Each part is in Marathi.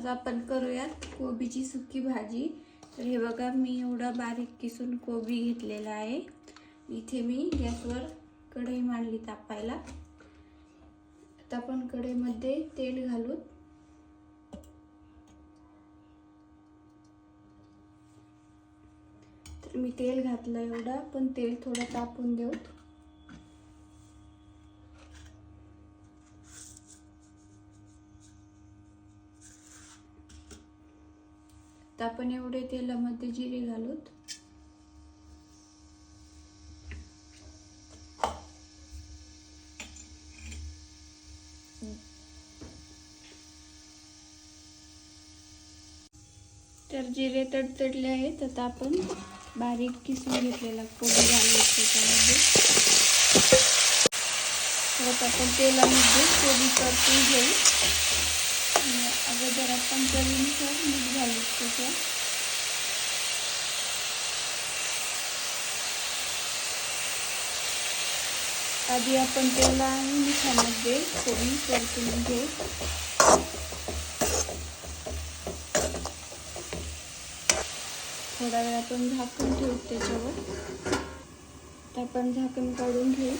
आज आपण करूयात कोबीची सुकी भाजी. तर हे बघा मी एवढा बारीक किसून कोबी घेतलेला आहे. इथे मी गॅसवर कढई मांडली तापायला. आता आपण कढईमध्ये तेल घालू तर मी तेल घातलं एवढं. पण तेल थोडं तापून देऊ. तर आपण एवढे तेलामध्ये जिरे घालूत. तर जिरे तडतडले आहेत आता आपण बारीक किसून घेतलेला कोबी घालून त्याच्यामध्ये. परत आपण तेलामध्ये कोबी परतून घेऊ. आणि अगोदर आपण चवीनुसार मीठ घालू त्याच्यात आधी आपण तेला आणि मिठामध्ये कोबी परतून घेऊ थोडा वेळ आपण झाकण ठेवू त्याच्यावर. तर आपण झाकण काढून घेऊ.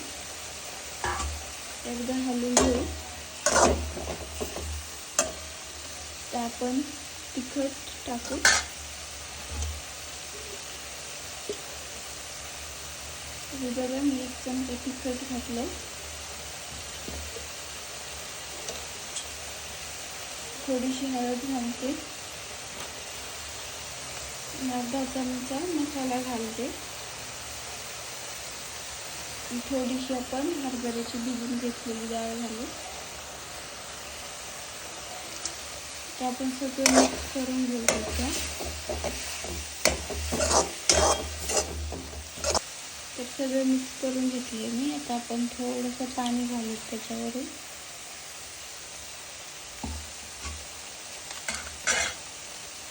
एकदा हलवून घेऊ. आपण तिखट टाकू. हे बघा मी एक चमचा तिखट घातलं थोडीशी हळद घालते. अर्धा चमचा मसाला घालते. थोडीशी आपण हरभऱ्याची भिजून घेतलेली डाळ घालू. तर आपण सगळं मिक्स करून घेऊ त्याच्या तर सगळं मिक्स करून घेतले मी. आता आपण थोडंसं पाणी घालू त्याच्यावरून.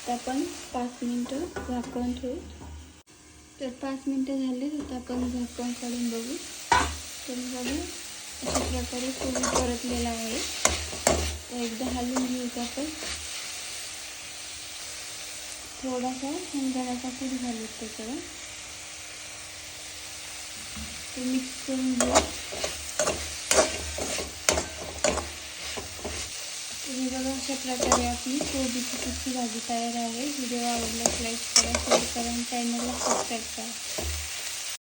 तर आपण पाच मिनटं झाकण ठेवू. तर पाच मिनटं झाली तर आपण झाकण काढून बघू. तर बघू अशा प्रकारे कोबी परतलेला आहे. एकदा हलवून घेऊ आपण थोडासा शेंगदाण्याचा कूट घालू त्याच्यावर. ते मिक्स करून घेऊ. तुम्ही बघा अशा प्रकारे आपली कोबीची सुकी भाजी तयार आहे. व्हिडिओ आवडल्यास लाईक करा शेअर करा आणि चॅनलला सबस्क्राईब करा.